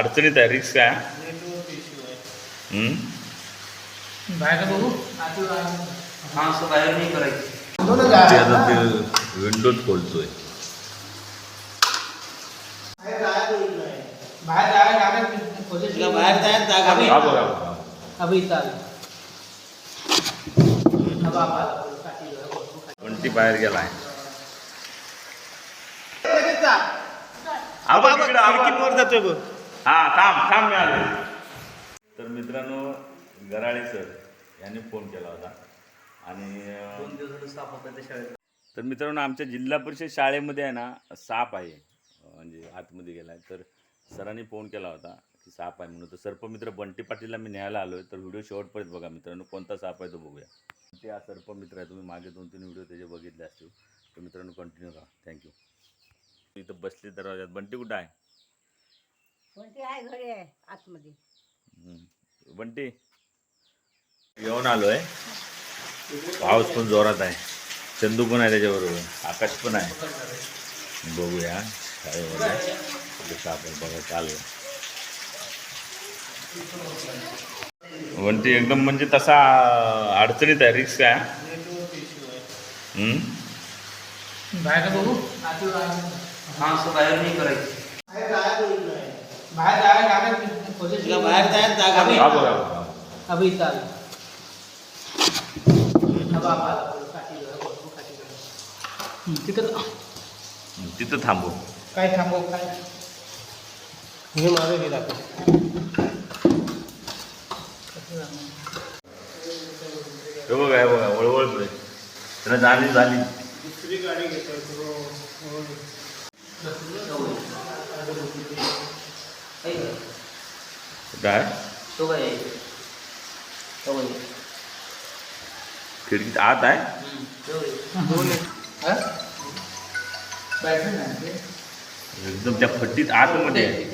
अडचणीत आहे रिक्स काय नेटवर्क इश्यू आहे. हम्म? बाहेर बघू. हा असं बाहेर नाही करायचं. ते आता ते विंडोज खोलतोय. तुला बाहेर गेलाय. आबा तिकडं, आबा. खिडकीवर जातोय बघ. हा थांब थांब मी आलो तर मित्रांनो गराळे सर यांनी फोन केला होता. आणि साप होता त्या शाळेत. तर मित्रांनो आमच्या जिल्हा परिषद शाळेमध्ये आहे ना साप आहे म्हणजे आतमध्ये गेलाय. तर सरांनी फोन केला होता की साप आहे म्हणून. तर सर्पमित्र बंटी पाटीलला मी न्यायला आलो आहे तर व्हिडिओ शेवटपर्यंत बघा मित्रांनो कोणता साप आहे तो बघूया. ते हा सर्पमित्र आहे. तुम्ही मागे दोन तीन व्हिडिओ त्याचे बघितले असतील. तर मित्रांनो कंटिन्यू करा. थँक्यू इथं बसली दरवाज्यात. बंटी कुठं आहे? कोणती आहे घरी आहे आतमध्ये? हम्म. बंटी. येऊन आलोय. पाऊस पण जोरात आहे. चंदू पण आहे त्याच्याबरोबर. आकाश पण आहे. बघूया. साप आहे बघा चालू बंटी एकदम म्हणजे तसा अडचणीत आहे रिक्स काय हम्म? बाहेर बघू. हा असं बाहेर नाही करायचं. बाहेर जायला खोलीत तुला बाहेर जायला जागा नाही. अभी आला. काठी. काठी जरा. हं, तिथं तिथं थांबू. काय थांबव काय? हे मागे हे दाखव हे बघा हे बघा वळवळतोय त्याला झाली झाली दुसरी गाडी घेतोय काय तो काय तो काय खिडकीत आत आहे हा? बॅटरी नाही एकदम त्या फट्टीत आतमध्ये आहे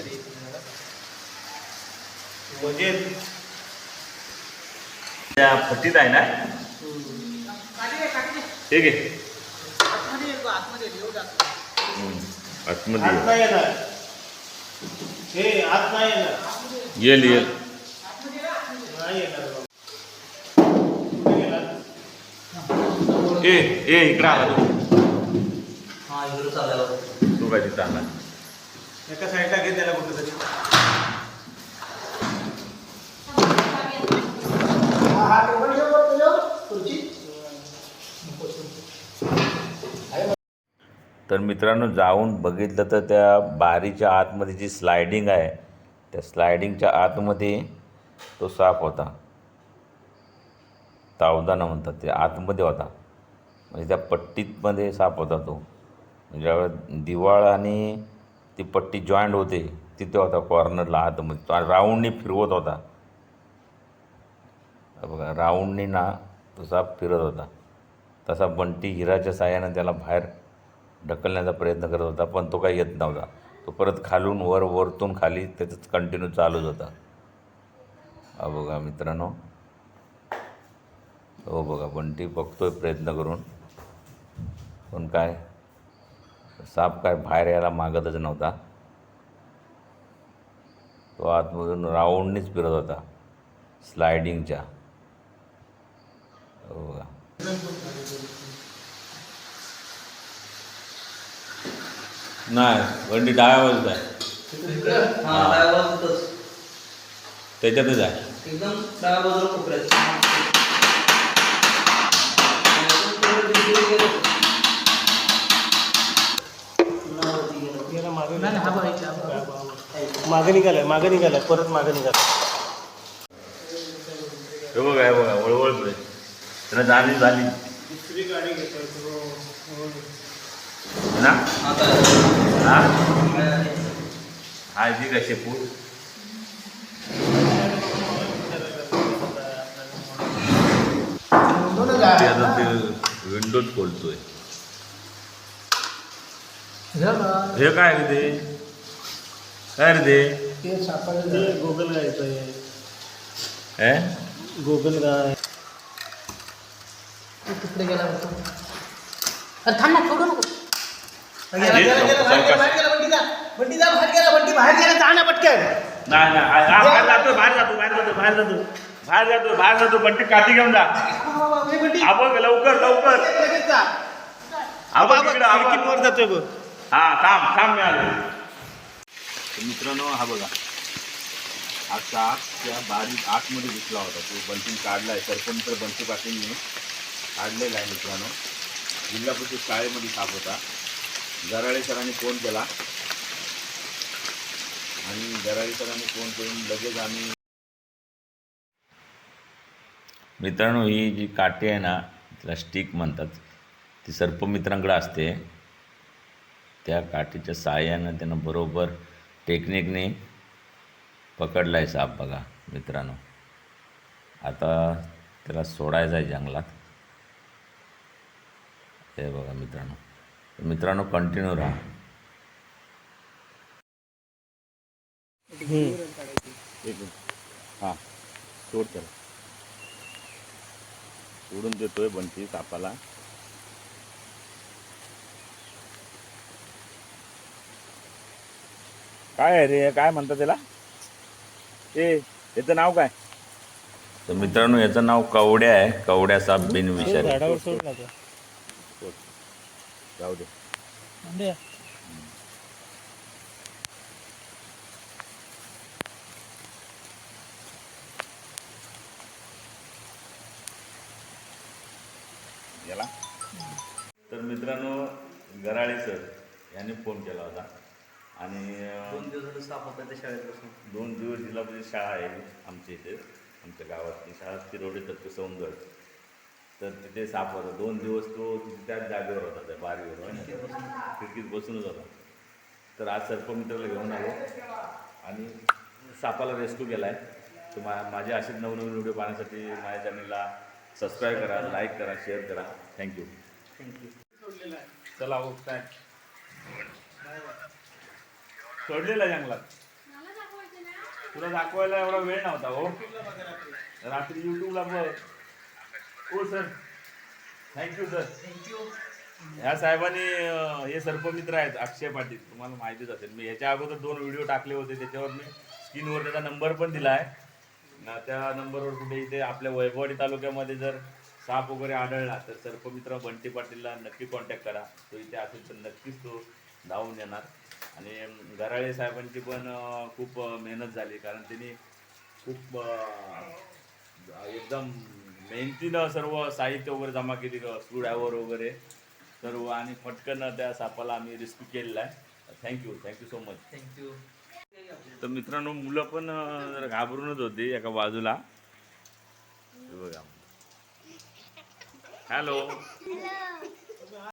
म्हणजे त्या फट्टीत आहे ना हे घे हम्म, आतमध्ये आत ये. नाही येणार हे आत नाही येणार. येईल येईल नाही येणार? ए ए इकडं आला तू. हा तू काय तिथं आला एका साईडला घे त्याला कुठं तरी. तर मित्रांनो जाऊन बघितलं तर त्या बारीच्या आतमध्ये जी स्लायडिंग आहे त्या स्लायडिंगच्या आतमध्ये तो साप होता. तावदाना म्हणतात ते आतमध्ये होता. म्हणजे त्या पट्टीतमध्ये साप होता तो. म्हणजे ज्यावेळेस दिवाळ आणि ती पट्टी जॉईंट होते तिथे होता कॉर्नरला आतमध्ये. तो राऊंडने फिरवत होता. बघा राऊंडने ना तो साप फिरत होता. तसा बंटी हिराच्या साह्यानं त्याला बाहेर ढकलण्याचा प्रयत्न करत होता पण तो काही येत नव्हता. तो परत खालून वर वरतून खाली त्याच कंटिन्यू चालूच होता. हा बघा मित्रांनो. हो बघा बंटी बघतोय प्रयत्न करून. पण काय? साप काय बाहेर यायला मागतच नव्हता. तो आतमधून राऊंडनीच फिरत होता स्लायडिंगच्या हो बघा. नाही बंडी डाव्या बाजूला आहे हा डाव्या त्याच्यातच आहे एकदम डाव्या बाजूला कोपऱ्यात. नाही, हा हा. मागे निघालाय मागे निघालाय परत मागे निघालाय. हे बघा हे बघा वळवळतोय त्याला झाली झाली. दुसरी गाडी घेतोय ना? आता हा? हा जी काय शेपूट ते आता ते विंडोज खोलतोय. हे. हे काय रे ते? काय रे ते? ते सापडलं. गोगल गायचं हे? गोगल गाय ते तिकडे गेला होता अरे थांब ना सोडू नको. गेला, गेला, गेला, बाहेर गेला, बाहेर गेला, बंटी जा. बंटी जा, बाहेर गेला, बंटी बाहेर गेला, जा ना पटकन. नाही नाही आ- आ, बाहेर जातो बाहेर जातो बाहेर जातो बाहेर जातो बाहेर जातो बाहेर जातो बंटी काठी घेऊन जा. हा बघ लवकर लवकर. हा हा जातोय बघ. हा थांब थांब मी आलो. तर मित्रांनो हा बघा. हा साप त्या बारीक आतमध्ये घुसला होता तो. बंटीन काढलाय सरपंच बंटी पाटीलने काढलेला आहे मित्रांनो. जिल्हा परिषद शाळेमध्ये साप होता. गराळे सरांनी फोन केला. आणि गराळे सरांनी फोन करून लगेच आम्ही मित्रांनो ही जी काठी आहे ना तिला स्टिक म्हणतात. ती सर्पमित्रांकडे असते. त्या काठीच्या सहाय्यानं त्यानं बरोबर टेक्निकने पकडला आहे साप बघा मित्रांनो. आता त्याला सोडायचं आहे जंगलात. हे बघा मित्रांनो. मित्रांनो कंटिन्यू राहा. एक हां सोड त्याला. सोडून देतोय बंटी सापाला काय आहे रे? काय म्हणतात त्याला? ए याचं नाव काय? तर मित्रांनो याचं नाव कवड्या आहे. कवड्याचा बिनविषारी झाडावर सोडला तो. जाऊ दे. म्हणजे? याला? तर मित्रांनो गराळे सर यांनी फोन केला होता. आणि दोन दिवस साफ होता त्या शाळेत बसून दोन दिवस जिल्हा परिषद शाळा आहे आमच्या इथे आमच्या गावातली शाळा तिरोडे तत्व सौंदर्य. तर तिथे साप होता. दोन दिवस तो त्याच जागेवर होता त्या बारीवर? खिडकीत बसूनच होता. तर आज सर्पमित्राला घेऊन आलो. आणि सापाला रेस्क्यू केला आहे तर मा माझे असे नवनवीन व्हिडिओ पाहण्यासाठी माझ्या चॅनलला सबस्क्राईब करा लाईक करा शेअर करा. थँक्यू थँक्यू चला हो काय? सोडलेला जंगलात. तुला दाखवायला एवढा वेळ नव्हता हो. रात्री? युट्यूबला बघ. हो सर थँक्यू सर थँक्यू ह्या साहेबांनी अं, हे सर्पमित्र आहेत अक्षय पाटील. तुम्हाला माहितीच असेल. मी ह्याच्या अगोदर दोन व्हिडिओ टाकले होते. त्याच्यावर मी स्क्रीनवर त्याचा नंबर पण दिला आहे. ना त्या नंबरवर कुठे इथे आपल्या वैभववाडी तालुक्यामध्ये जर साप वगैरे आढळला तर सर्पमित्र बंटी पाटीलला नक्की कॉन्टॅक्ट करा. तो इथे असेल तर नक्कीच तो धावून येणार. आणि अं, गराळे साहेबांची पण अं, खूप अं, मेहनत झाली. कारण त्यांनी खूप अं, एकदम मेहनतीनं सर्व साहित्य वगैरे जमा केली स्क्रूड्रायव्हर वगैरे. सर्व आणि पटकन त्या सापाला आम्ही रेस्क्यू केलेला आहे. Thank you thank you so much thank you तर मित्रांनो मुलं पण जरा घाबरूनच होती एका बाजूला. हे बघा. हॅलो